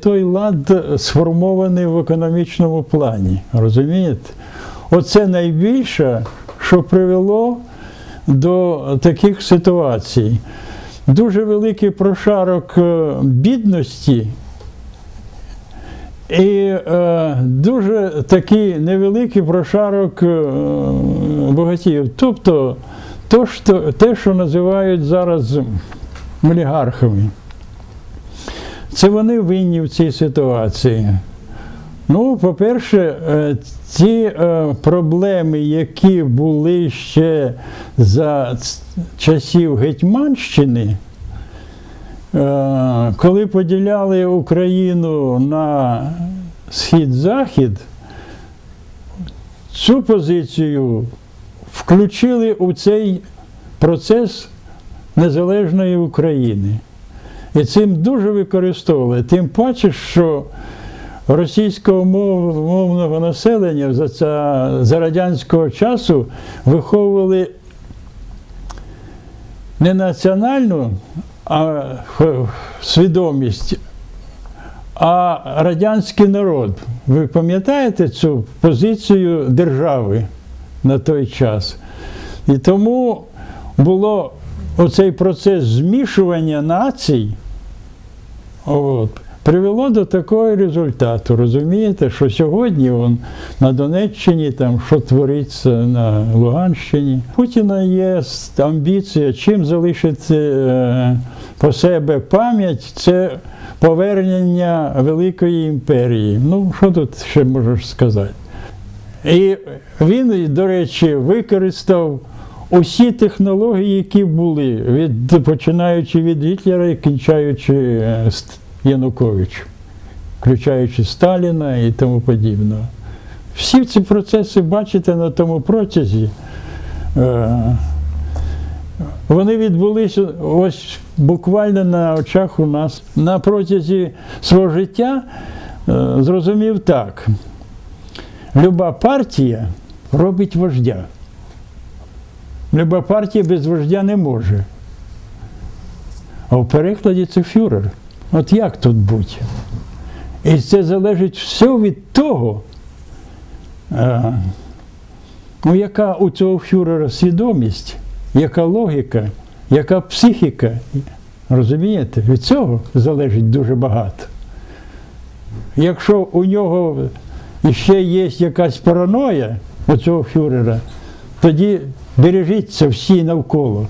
Той лад сформований в економічному плані, розумієте? Оце найбільше, що привело до таких ситуацій. Дуже великий прошарок е, бідності і е, дуже такий невеликий прошарок е, багатіїв. Тобто те, що називають зараз олігархами. Це вони винні в цій ситуації. Ну, по-перше, е, ті е, проблеми, які були ще за часів Гетьманщини, е, коли поділяли Україну на схід-захід, цю позицію включили у цей процес незалежної України. І цим дуже використовували. Тим паче, що російського мов- мовного населення за, ця, за радянського часу виховували не національну а, свідомість, а радянський народ. Ви пам'ятаєте цю позицію держави на той час? І тому було оцей процес змішування націй. От, привело до такого результату. Розумієте, що сьогодні он, на Донеччині, там, що твориться на Луганщині. Путіна є амбіція, чим залишити е, по себе пам'ять, це повернення Великої імперії. Ну, що тут ще можеш сказати? І він, до речі, використав усі технології, які були, від, починаючи від Гітлера і кінчаючи е, Януковичем, включаючи Сталіна і тому подібного. Всі ці процеси бачите на тому протязі. Е, Вони відбулися ось буквально на очах у нас. На протязі свого життя е, зрозумів так. Люба партія робить вождя. Люба партія без вождя не може. А в перекладі це фюрер. От як тут бути? І це залежить все від того, е, ну, яка у цього фюрера свідомість, яка логіка, яка психіка. Розумієте? Від цього залежить дуже багато. Якщо у нього ще є якась параноя у цього фюрера, тоді бережіться всі навколо.